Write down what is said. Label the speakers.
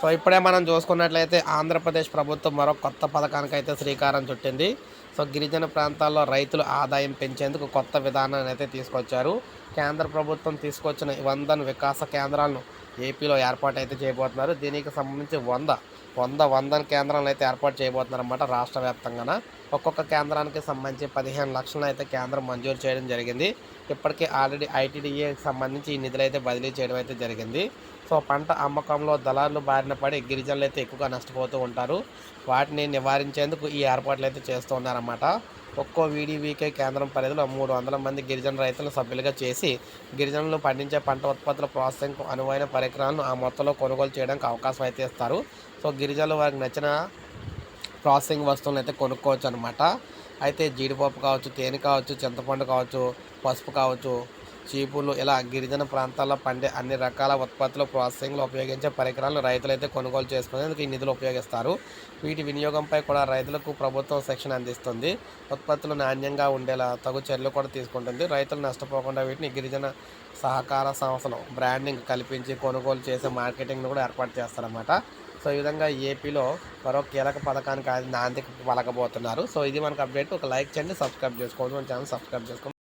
Speaker 1: So ఇప్పుడే మనం చూసుకున్నట్లయితే ఆంధ్రప్రదేశ్ ప్రభుత్వం మరో కొత్త పథకానికి అయితే శ్రీకారం చుట్టింది. సో గిరిజన ప్రాంతాల్లో రైతుల ఆదాయం పెంచేందుకు కొత్త విధానాన్ని అయితే తీసుకొచ్చారు. కేంద్ర ప్రభుత్వం తీసుకొచ్చిన వందన్ వికాస కేంద్రాలను ఏపీలో ఏర్పాటు అయితే చేయబోతున్నారు. దీనికి సంబంధించి వంద వంద వందల కేంద్రాలను అయితే ఏర్పాటు చేయబోతున్నారు అన్నమాట రాష్ట్ర వ్యాప్తంగా ఒక్కొక్క కేంద్రానికి సంబంధించి పదిహేను లక్షలను అయితే కేంద్రం మంజూరు చేయడం జరిగింది. ఇప్పటికే ఆల్రెడీ ఐటీడీఏకి సంబంధించి ఈ నిధులు అయితే బదిలీ చేయడం అయితే జరిగింది. సో పంట అమ్మకంలో దళారులు బారిన పడి గిరిజనులు అయితే ఎక్కువగా నష్టపోతూ ఉంటారు. వాటిని నివారించేందుకు ఈ ఏర్పాట్లు అయితే చేస్తూ ఉన్నారన్నమాట. ఒక్కో వీడీవీకే కేంద్రం పరిధిలో మూడు వందల మంది గిరిజన రైతులను సభ్యులుగా చేసి గిరిజనులు పండించే పంట ఉత్పత్తుల ప్రాసెసింగ్కు అనువైన పరికరాలను ఆ మొత్తంలో కొనుగోలు చేయడానికి అవకాశం అయితే ఇస్తారు. సో గిరిజనులు వారికి నచ్చిన ప్రాసెసింగ్ వస్తువులను అయితే కొనుక్కోవచ్చు అనమాట అయితే జీడిపప్పు కావచ్చు తేనె కావచ్చు చింతపండు కావచ్చు పసుపు కావచ్చు చీపులు ఇలా గిరిజన ప్రాంతాల్లో పండే అన్ని రకాల ఉత్పత్తులు ప్రాసెసింగ్లో ఉపయోగించే పరికరాలను రైతులైతే కొనుగోలు చేసుకునేందుకు ఈ నిధులు ఉపయోగిస్తారు. వీటి వినియోగంపై కూడా రైతులకు ప్రభుత్వం శిక్షణ అందిస్తుంది. ఉత్పత్తులు నాణ్యంగా ఉండేలా తగు చర్యలు కూడా తీసుకుంటుంది. రైతులు నష్టపోకుండా వీటిని గిరిజన సహకార సంస్థలు బ్రాండింగ్ కల్పించి కొనుగోలు చేసే మార్కెటింగ్ను కూడా ఏర్పాటు చేస్తారన్నమాట. సో ఈ విధంగా ఏపీలో మరో కీలక పథకానికి నాందికి పలకబోతున్నారు. సో ఇది మనకు అప్డేట్. ఒక లైక్ చేయండి సబ్స్క్రైబ్ చేసుకోండి మన ఛానల్ సబ్స్క్రైబ్ చేసుకోండి.